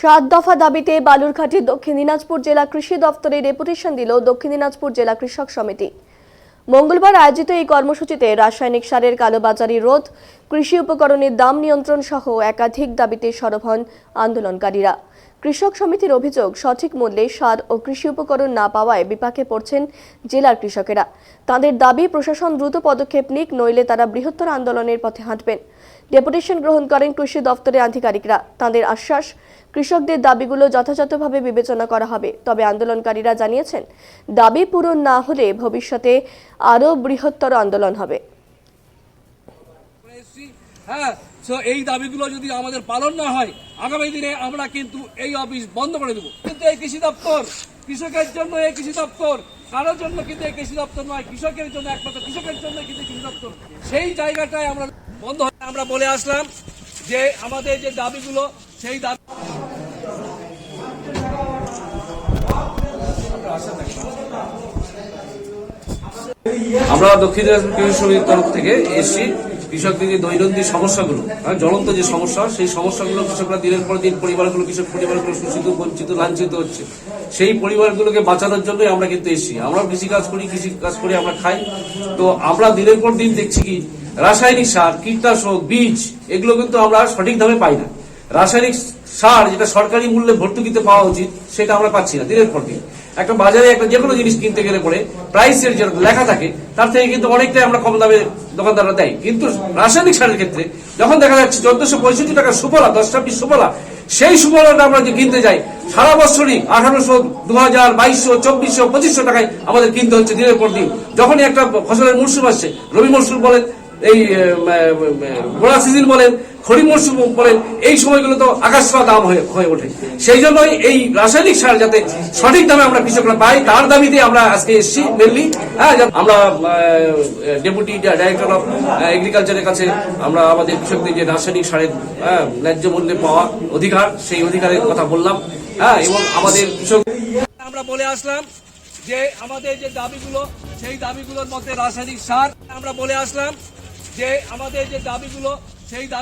সাত দফা দাবিতে বালুরঘাটে দক্ষিণ দিনাজপুর জেলা কৃষি দপ্তরে ডেপুটেশন দিল দক্ষিণ দিনাজপুর জেলা কৃষক সমিতি। মঙ্গলবার আয়োজিত এই কর্মসূচিতে রাসায়নিক সারের কালোবাজারি রোধ কৃষি উপকরণের দাম নিয়ন্ত্রণ সহ একাধিক দাবিতে সরব হন আন্দোলনকারীরা। কৃষক সমিতির অভিযোগ, সঠিক মূল্যে সার ও কৃষি উপকরণ না পাওয়ায় বিপাকে পড়ছেন জেলার কৃষকেরা। তাদের দাবি, প্রশাসন দ্রুত পদক্ষেপ নিক, নইলে তারা বৃহত্তর আন্দোলনের পথে হাঁটবেন। ডেপুটেশন গ্রহণ করেন কৃষি দপ্তরের আধিকারিকরা। তাদের আশ্বাস, কৃষকদের দাবিগুলো যথাযথভাবে বিবেচনা করা হবে। তবে আন্দোলনকারীরা জানিয়েছেন, দাবি পূরণ না হলে ভবিষ্যতে আরও বৃহত্তর আন্দোলন হবে। হ্যাঁ তো এই দাবিগুলো যদি আমাদের পালন না হয়, আগামী দিনে আমরা কিন্তু এই অফিস বন্ধ করে দেবো। কিন্তু এই কৃষি দপ্তর, কৃষকের জন্য এই কৃষি দপ্তর, কারোর জন্য কিন্তু এই কৃষি দপ্তর নয়, কৃষকের জন্য একমাত্র কৃষকের জন্য কিন্তু কৃষি দপ্তর। সেই জায়গাটায় আমরা বন্ধ হয় আমরা বলে আসলাম যে আমাদের যে দাবিগুলো, সেই দাবি আমরা দক্ষিণ দিনাজপুর কৃষি সমিতির তরফ থেকে এসছি। কৃষকদের যে দৈনন্দিন সমস্যাগুলো হ্যাঁ, জ্বলন্ত যে সমস্যা সেই সমস্যাগুলো কৃষকরা দিনের পর দিন পরিবারগুলো কৃষক পরিবারগুলো শোষিত বঞ্চিত লাঞ্ছিত হচ্ছে। সেই পরিবারগুলোকে বাঁচানোর জন্যই আমরা কিন্তু এসছি। আমরাও কৃষি কাজ করি কৃষি কাজ করে আমরা খাই। তো আমরা দিনের পর দিন দেখছি কি রাসায়নিক সার কীটনাশক বীজ এগুলো কিন্তু আমরা সঠিক দামে পাই না। রাসায়নিক সার যেটা সরকারি মূল্যে ভর্তুকিতে পাওয়া উচিত সেটা আমরা পাচ্ছি না দিনের পর দিন। একটা বাজারে একটা যে কোনো জিনিস কিনতে গেলে পরে প্রাইসের যেটা লেখা থাকে, তার থেকে কিন্তু অনেকটাই আমরা কম দামে দোকানদাররা দেয়। কিন্তু রাসায়নিক সারের ক্ষেত্রে যখন দেখা যাচ্ছে চোদ্দশো পঁয়ষট্টি টাকা সুফলা দশটা পিস সুফলা, সেই সুফলাটা আমরা যে কিনতে যাই, সারা বছরই আঠারোশো দু হাজার বাইশশো, চব্বিশশো, পঁচিশশো টাকায় আমাদের কিনতে হচ্ছে দিনের পর দিন। যখনই একটা ফসলের মরশুম আসছে, রবি মরশুম বলেন, এই গোড়া সিজন বলেন খড়ি মরশুম বলেন এই সময়গুলো তো আকাশ দাম হয়ে হয়ে ওঠে। সেই জন্যই এই রাসায়নিক সার যাতে সঠিক দামে আমরা কৃষকরা পাই তার দাবিতে আমরা আজকে এসেছি মেনলি হ্যাঁ আমরা ডেপুটি ডাইরেক্টর অফ এগ্রিকালচারের কাছে আমরা আমাদের কৃষকদের যে রাসায়নিক সারের হ্যাঁ, ন্যায্য মূল্যে পাওয়া অধিকার সেই অধিকারের কথা বললাম। হ্যাঁ এবং আমাদের কৃষক আমরা বলে আসলাম যে আমাদের যে দাবিগুলো সেই দাবিগুলোর মধ্যে রাসায়নিক সার আমরা বলে আসলাম যে আমাদের যে দাবিগুলো সেই দাবি